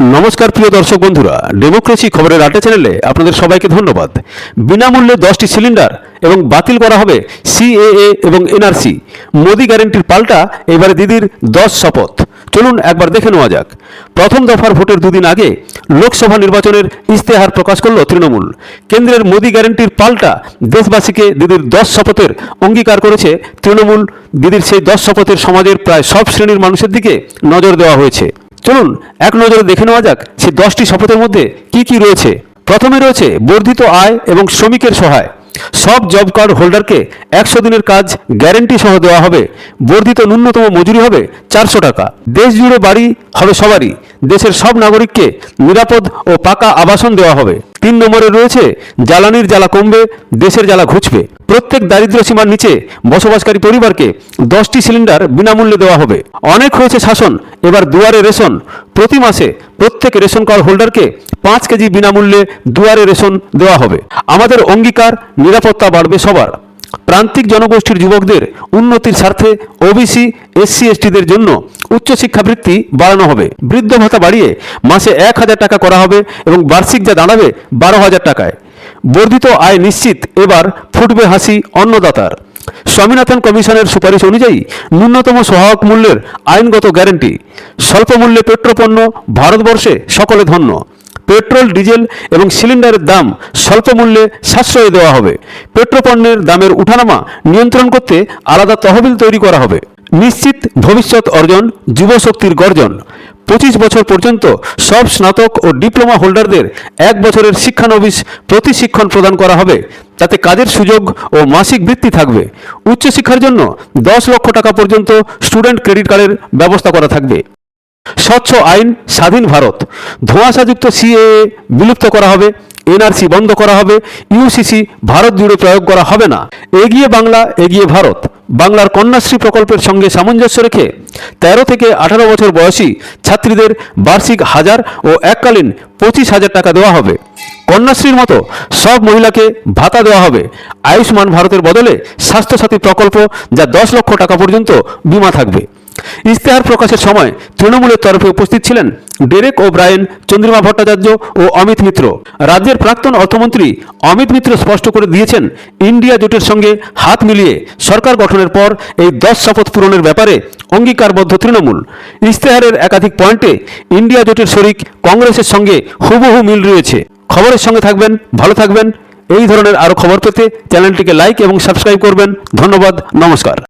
নমস্কার প্রিয় দর্শক বন্ধুরা ডেমোক্রেসি খবরের আটে চ্যানেলে আপনাদের সবাইকে ধন্যবাদ। বিনামূল্যে দশটি সিলিন্ডার এবং বাতিল করা হবে সিএএ এবং এনআরসি মোদি গ্যারেন্টির পাল্টা, এবারে দিদির দশ শপথ। চলুন একবার দেখে নেওয়া যাক। প্রথম দফার ভোটের দুদিন আগে লোকসভা নির্বাচনের ইস্তেহার প্রকাশ করল তৃণমূল। কেন্দ্রের মোদি গ্যারেন্টির পাল্টা, দেশবাসীকে দিদির দশ শপথের অঙ্গীকার করেছে তৃণমূল। দিদির সেই দশ শপথের সমাজের প্রায় সব শ্রেণির মানুষের দিকে নজর দেওয়া হয়েছে। চলুন, এক নজরে দেখে নেওয়া যাক সেই দশটি শপথের মধ্যে কি কি রয়েছে। প্রথমে রয়েছে বর্ধিত আয় এবং শ্রমিকের সহায়। সব জব কার্ড হোল্ডারকে একশো দিনের কাজ গ্যারেন্টি সহ দেওয়া হবে। বর্ধিত ন্যূনতম মজুরি হবে চারশো টাকা। দেশ জুড়ে বাড়ি হবে সবারই। দেশের সব নাগরিককে নিরাপদ ও পাকা আবাসন দেওয়া হবে। তিন নম্বরে রয়েছে জ্বালানির জ্বালা কমবে, দেশের জ্বালা ঘুচবে। প্রত্যেক দারিদ্র সীমার নিচে বসবাসকারী পরিবারকে দশটি সিলিন্ডার বিনামূল্যে দেওয়া হবে। অনেক হয়েছে শাসন, এবার দুয়ারে রেশন। প্রতি মাসে প্রত্যেক রেশন কার্ড হোল্ডারকে পাঁচ কেজি বিনামূল্যে দুয়ারে রেশন দেওয়া হবে। আমাদের অঙ্গীকার নিরাপত্তা বাড়বে সবার। প্রান্তিক জনগোষ্ঠীর যুবকদের উন্নতির স্বার্থে ওবিসি এসসি এসটিদের জন্য উচ্চশিক্ষা বৃত্তি বাড়ানো হবে। বৃদ্ধ ভাতা বাড়িয়ে মাসে এক হাজার টাকা করা হবে এবং বার্ষিক যা দাঁড়াবে বারো হাজার টাকায়। বর্ধিত আয় নিশ্চিত, এবার ফুটবে হাসি অন্নদাতার। স্বামীনাথন কমিশনের সুপারিশ অনুযায়ী ন্যূনতম সহায়ক মূল্যের আইনগত গ্যারান্টি, স্বল্প মূল্যে পেট্রোপণ্য ভারতবর্ষে সকলে ধন্য। পেট্রোল, ডিজেল এবং সিলিন্ডারের দাম স্বল্প মূল্যে সাশ্রয় দেওয়া হবে। পেট্রোপণ্যের দামের উঠানামা নিয়ন্ত্রণ করতে আলাদা তহবিল তৈরি করা হবে। নিশ্চিত ভবিষ্যৎ অর্জন, যুবশক্তির গর্জন। পঁচিশ বছর পর্যন্ত সব স্নাতক ও ডিপ্লোমা হোল্ডারদের এক বছরের শিক্ষানবিশ প্রতিশিক্ষণ প্রদান করা হবে। তাতে কাজের সুযোগ ও মাসিক বৃত্তি থাকবে। উচ্চশিক্ষার জন্য দশ লক্ষ টাকা পর্যন্ত স্টুডেন্ট ক্রেডিট কার্ডের ব্যবস্থা করা থাকবে। স্বচ্ছ আইন, স্বাধীন ভারত। ধোঁয়াশাযুক্ত সিএএ বিলুপ্ত করা হবে। এনআরসি বন্ধ করা হবে, ইউসিসি ভারত জুড়ে প্রয়োগ করা হবে না। এগিয়ে বাংলা, এগিয়ে ভারত। বাংলার কন্যাশ্রী প্রকল্পের সঙ্গে সামঞ্জস্য রেখে তেরো থেকে আঠারো বছর বয়সী ছাত্রীদের বার্ষিক হাজার ও এককালীন পঁচিশ হাজার টাকা দেওয়া হবে। কন্যাশ্রীর মতো সব মহিলাকে ভাতা দেওয়া হবে। আয়ুষ্মান ভারতের বদলে স্বাস্থ্যসাথী প্রকল্প যা দশ লক্ষ টাকা পর্যন্ত বিমা থাকবে। ইশতেহার প্রকাশের সময় তৃণমূলের তরফে উপস্থিত ছিলেন Derek O'Brien Chandrima Bhattacharya ও অমিত মিত্র। রাজ্যের প্রাক্তন অর্থমন্ত্রী অমিত মিত্র স্পষ্ট করে দিয়েছেন, ইন্ডিয়া জোটের সঙ্গে হাত মিলিয়ে সরকার গঠনের পর এই দশ শপথ পূরণের ব্যাপারে অঙ্গীকারবদ্ধ তৃণমূল। ইশতেহারের একাধিক পয়েন্টে ইন্ডিয়া জোটের শরিক কংগ্রেসের সঙ্গে হুবহু মিল রয়েছে। খবরের সঙ্গে থাকবেন, ভালো থাকবেন। এই ধরনের আরও খবর পেতে চ্যানেলটিকে লাইক এবং সাবস্ক্রাইব করবেন। ধন্যবাদ, নমস্কার।